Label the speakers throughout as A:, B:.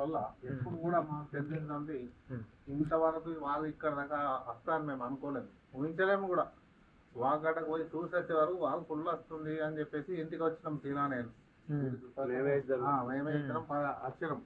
A: వల్ల ఎప్పుడు కూడా మాకు తెలిసిందండి
B: Hmm.
A: ఇంతవరకు వాళ్ళు ఇక్కడ దాకా వస్తారని మేము అనుకోలేదు. ఊహించలేము కూడా. వాగడకు పోయి చూసి వచ్చే వరకు వాళ్ళు ఫుల్ వస్తుంది అని చెప్పేసి ఇంటికి వచ్చినాం తీరా నేను
B: మేమే ఇద్దరం.
A: వచ్చినాం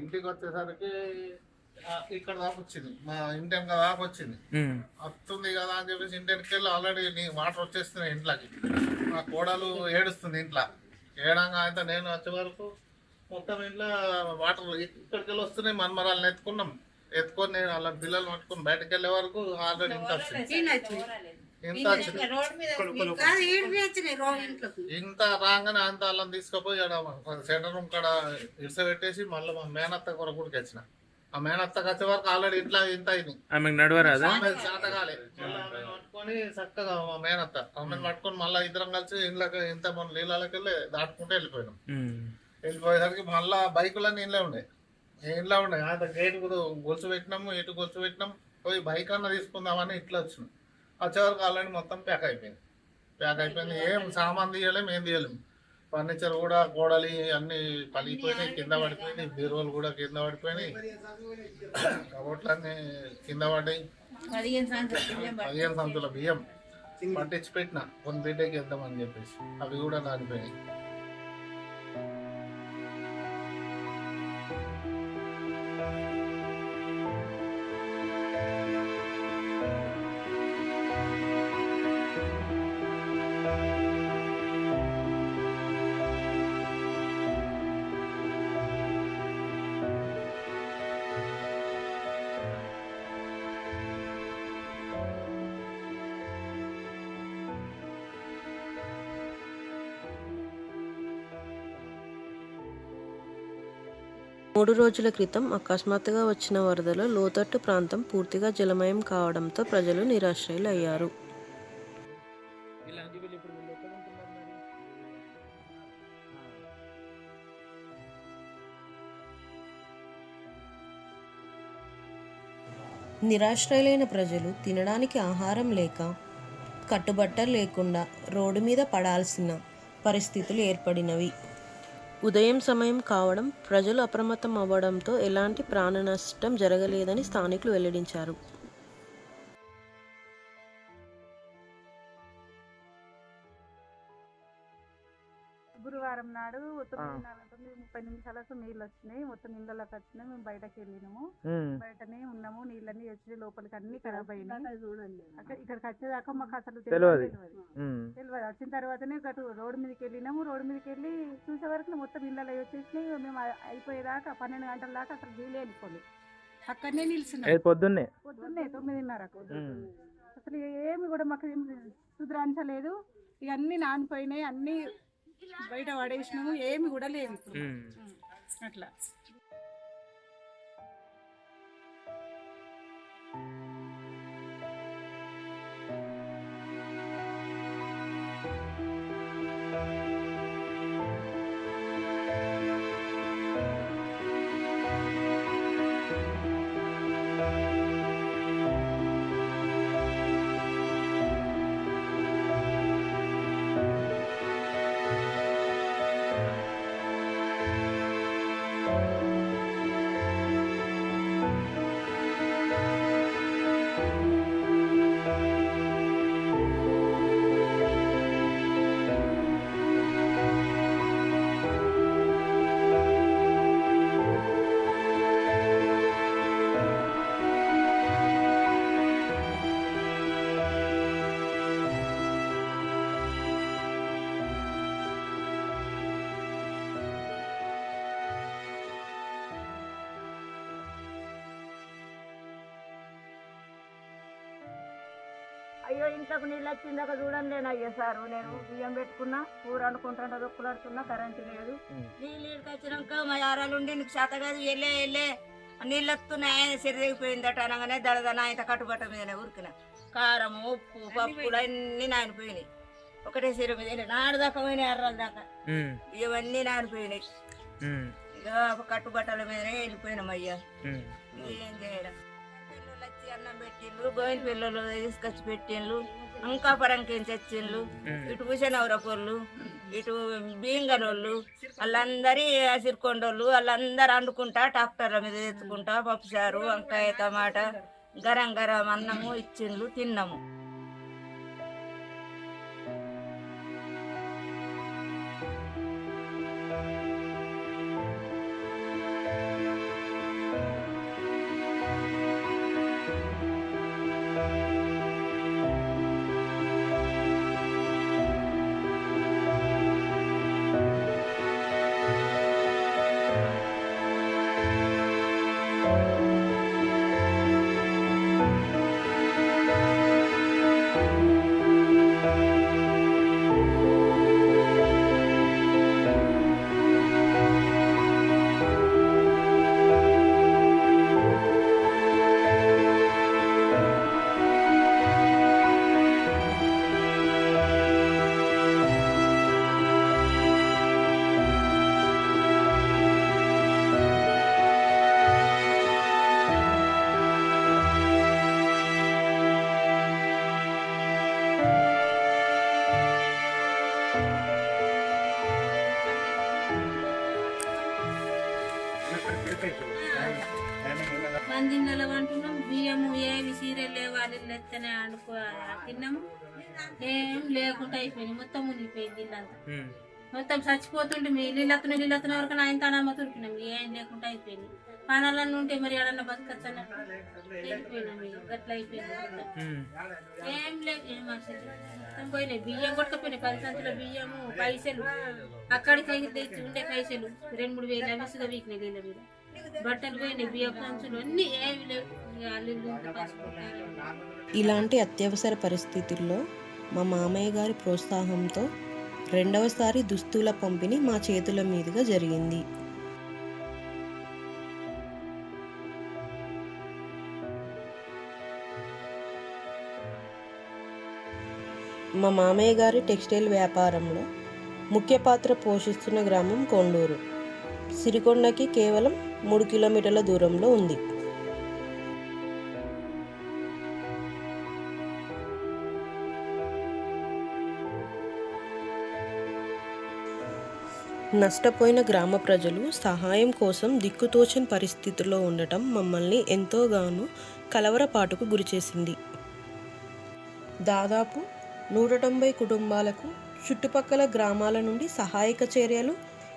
A: ఇంటికి వచ్చేసరికి ఇక్కడ దాకా వచ్చింది. మా ఇంటి వెనక దాకా వచ్చింది. వస్తుంది కదా అని చెప్పేసి ఇంటి వెనక్కి వెళ్ళి ఆల్రెడీ నీ వాటర్ వచ్చేస్తున్నాయి ఇంట్లోకి. మా కోడలు ఏడుస్తుంది ఇంట్లో. ఏడంగా అయితే నేను వచ్చే వరకు మొత్తం ఇంట్లో వాటర్ ఇక్కడికి వస్తున్నాయి మన్మరాలను ఎత్తుకున్నాం ఎత్తుకొని నేను వాళ్ళ పిల్లలు పట్టుకుని బయటకు వెళ్ళే వరకు ఆల్రెడీ ఇంత వచ్చింది. ఇంత రాగానే అంత వాళ్ళని తీసుకుపోయి సెంటర్ రూమ్ కాడ ఇడిస పెట్టేసి మళ్ళీ మా మేనత్త కొరకు వచ్చిన. ఆ మేనత్తకి వచ్చే వరకు ఆల్రెడీ ఇంట్లో ఇంత అయింది.
C: ఆమెకు నడవరాదా?
A: ఆమె చేతగాలే. పట్టుకొని చక్కగా మా మేనత్త ఆమెను పట్టుకొని మళ్ళీ ఇద్దరం కలిసి ఇంట్లోకి ఇంత మన నీళ్ళకి వెళ్ళి దాటుకుంటూ వెళ్ళిపోయినాం. వెళ్ళిపోయేసరికి మళ్ళా బైకులన్నీ ఇంట్లో ఉండే. ఇంట్లో ఉండే. అంత గేట్ కూడా గొలుసు పెట్టినాము ఇటు గొలుసు పెట్టినాం పోయి బైక్ అన్న తీసుకుందామని ఇట్లా వచ్చినాం. వచ్చే వరకు ఆల్రెడీ మొత్తం ప్యాక్ అయిపోయింది. ప్యాక్ అయిపోయింది. ఏం సామాన్ తీయలేం ఏం తీయలేం. ఫర్నిచర్ కూడా గోడలి అన్ని పలిగిపోయినాయి కింద పడిపోయినాయి బీరువాలు కూడా కింద పడిపోయినాయి. కబోట్లన్నీ కింద పడ్డాయి.
D: పదిహేను
A: సంచుల బియ్యం పట్టించి పెట్టిన. కొన్ని బిడ్డకి ఇద్దామని చెప్పేసి. అవి కూడా నానిపోయినాయి
E: మూడు రోజుల క్రితం అకస్మాత్తుగా వచ్చిన వరదలో లోతట్టు ప్రాంతం పూర్తిగా జలమయం కావడంతో ప్రజలు
C: నిరాశ్రయులు అయ్యారు
E: నిరాశ్రయులైన ప్రజలు తినడానికి ఆహారం లేక కట్టుబట్టలు లేకుండా రోడ్డు మీద పడాల్సిన పరిస్థితులు ఏర్పడినవి. ఉదయం సమయం కావడం ప్రజలు అప్రమత్తం అవ్వడంతో ఎలాంటి ప్రాణ నష్టం జరగలేదని స్థానికులు వెల్లడించారు.
F: గురువారం నాడు తొమ్మిది ముప్పై నిమిషాలకు నీళ్ళు వచ్చినాయి మొత్తం నీళ్ళకి వచ్చినాయి మేము బయటకు వెళ్ళినాము. బయటనే ఉన్నాము నీళ్ళన్నీ వచ్చి లోపలికి అన్ని ఖరాబ్ అయినాయి
D: చూడండి.
F: అక్కడ ఇక్కడికి వచ్చేదాకా మాకు అసలు
C: తెలియదు.
F: తెలియదు. తెలియదు. వచ్చిన తర్వాతనే గటు రోడ్డు మీదకి వెళ్ళినాము. రోడ్డు మీదకి వెళ్ళి చూసే వరకు మొత్తం ఇళ్ళలో వచ్చేసినాయి. మేము అయిపోయేదాకా పన్నెండు గంటల దాకా అసలు వీలే అనుకోలేదు అక్కడనే నిలిచినాం.
C: పొద్దున్నే?
F: పొద్దున్నే తొమ్మిదిన్నరకు. అసలు ఏమి కూడా మాకు సుధరాంచలేదు ఇక అన్ని నానిపోయినాయి. అన్ని బయట పడేసినాము ఏమి కూడా లేవు ఇప్పుడు. అట్లా.
D: అయ్యో ఇంట్లోకి నీళ్ళు వచ్చిందాక చూడండి అయ్యా సారు. నేను బియ్యం పెట్టుకున్నా కూర వండుకుంటుంటా దొక్కులాడుతున్నా కరెంటు లేదు. నీళ్ళు వచ్చినాక మా యారాలు ఉండి నీకు చేత కాదు వెళ్ళే వెళ్ళే. నీళ్ళు వస్తున్నాయి సిరిగిపోయిందట అనగానే దడదన ఆయన కట్టుబట్ట మీదనే ఉరికిన. కారం ఉప్పు పప్పులు అన్నీ నానిపోయినాయి. ఒకటే సిరి మీద నాడు దాకా పోయినాయి ఎర్రల దాకా. ఇవన్నీ నానిపోయినాయి. ఇక కట్టుబట్టల మీదనే వెళ్ళిపోయినాం అయ్యా. ఏం చేయడం? పెట్టిండ్రు గోయిన పిల్లలు తీసుకొచ్చి పెట్టిండ్రు ఇంకా పరంకి తెచ్చిండ్రు ఇటు పొల్లు ఇటు బీంగనోళ్ళు వాళ్ళందరి సిరికొండోళ్ళు వాళ్ళందరూ వండుకుంటా ట్రాక్టర్ల మీద తెచ్చుకుంటా పప్పుచారు వంకాయ టమాటా గరం గరం అన్నము ఇచ్చిండ్లు తిన్నాము.
G: మందిళ్ళలో అంటున్నాం. బియ్యము ఏవి సీరియల్ లేవు ఎత్తనే అనుకో తిన్నాము. ఏం లేకుండా అయిపోయింది. మొత్తం మునిగిపోయింది ఇల్లంతా. మొత్తం చచ్చిపోతుంటే మీ నీళ్ళత్తున నీళ్ళత్తున వరకు ఆయన తానమ్మ తురికినాం ఏం లేకుండా అయిపోయింది. పానాలన్నీ ఉంటే మరి ఎడన్నా బతకచ్చన్న వెళ్ళిపోయినాం ఇక. గట్ల అయిపోయింది. ఏం లేదు ఏం అసలు. మొత్తం పోయినాయి. బియ్యం కొట్టుకుపోయినాయి పది సంచుల బియ్యము పైసలు. అక్కడికి తెచ్చి ఉండే పైసలు. రెండు మూడు వేలు అవిసుగా వీకినాయి నీళ్ళ మీద. బట్టలు పోయినాయి బియ్యం సంచులు అన్ని ఏమి లేవు.
E: ఇలాంటి అత్యవసర పరిస్థితుల్లో మా మామయ్య గారి ప్రోత్సాహంతో రెండవసారి దుస్తుల పంపిణీ మా చేతుల మీదుగా జరిగింది. మా మామయ్య గారి టెక్స్టైల్ వ్యాపారంలో ముఖ్య పాత్ర పోషిస్తున్న గ్రామం కొండూరు. సిరికొండకి కేవలం మూడు కిలోమీటర్ల దూరంలో ఉంది. నష్టపోయిన గ్రామ ప్రజలు సహాయం కోసం దిక్కుతోచని పరిస్థితుల్లో ఉండటం మమ్మల్ని ఎంతోగానో కలవరపాటుకు గురిచేసింది. దాదాపు నూట తొంభై కుటుంబాలకు చుట్టుపక్కల గ్రామాల నుండి సహాయక చర్యలు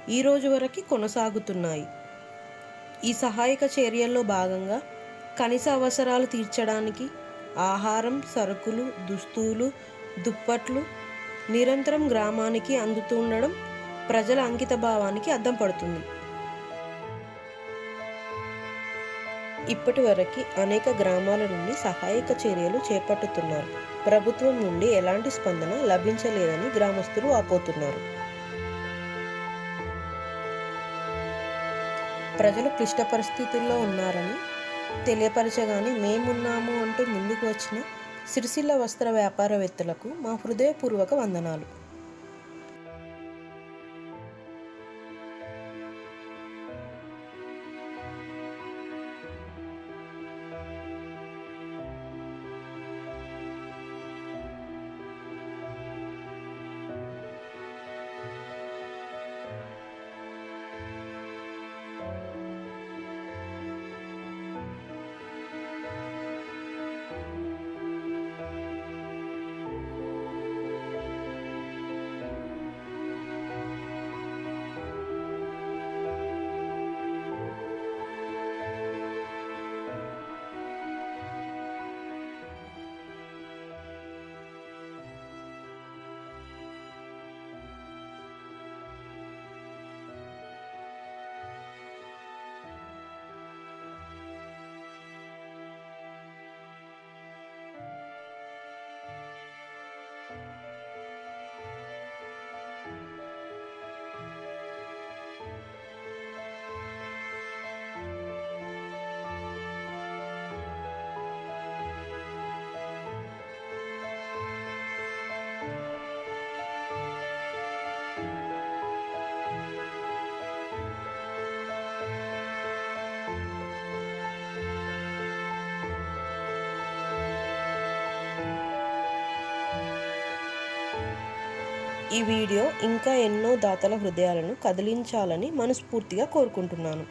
E: ఈ రోజు వరకు కొనసాగుతున్నాయి. ఈ సహాయక చర్యల్లో భాగంగా కనీస అవసరాలు తీర్చడానికి ఆహారం సరుకులు దుస్తులు దుప్పట్లు నిరంతరం గ్రామానికి అందుతుండడం ప్రజల అంకిత భావానికి అద్దం పడుతుంది. ఇప్పటి వరకు అనేక గ్రామాల నుండి సహాయక చర్యలు చేపట్టుతున్నారు. ప్రభుత్వం నుండి ఎలాంటి స్పందన లభించలేదని గ్రామస్తులు వాపోతున్నారు ప్రజలు క్లిష్ట పరిస్థితుల్లో ఉన్నారని తెలియపరచగానే మేమున్నాము అంటూ ముందుకు వచ్చిన సిరిసిల్ల వస్త్ర వ్యాపారవేత్తలకు మా హృదయపూర్వక వందనాలు. ఈ వీడియో ఇంకా ఎన్నో దాతల హృదయాలను కదిలించాలని మనస్ఫూర్తిగా కోరుకుంటున్నాను.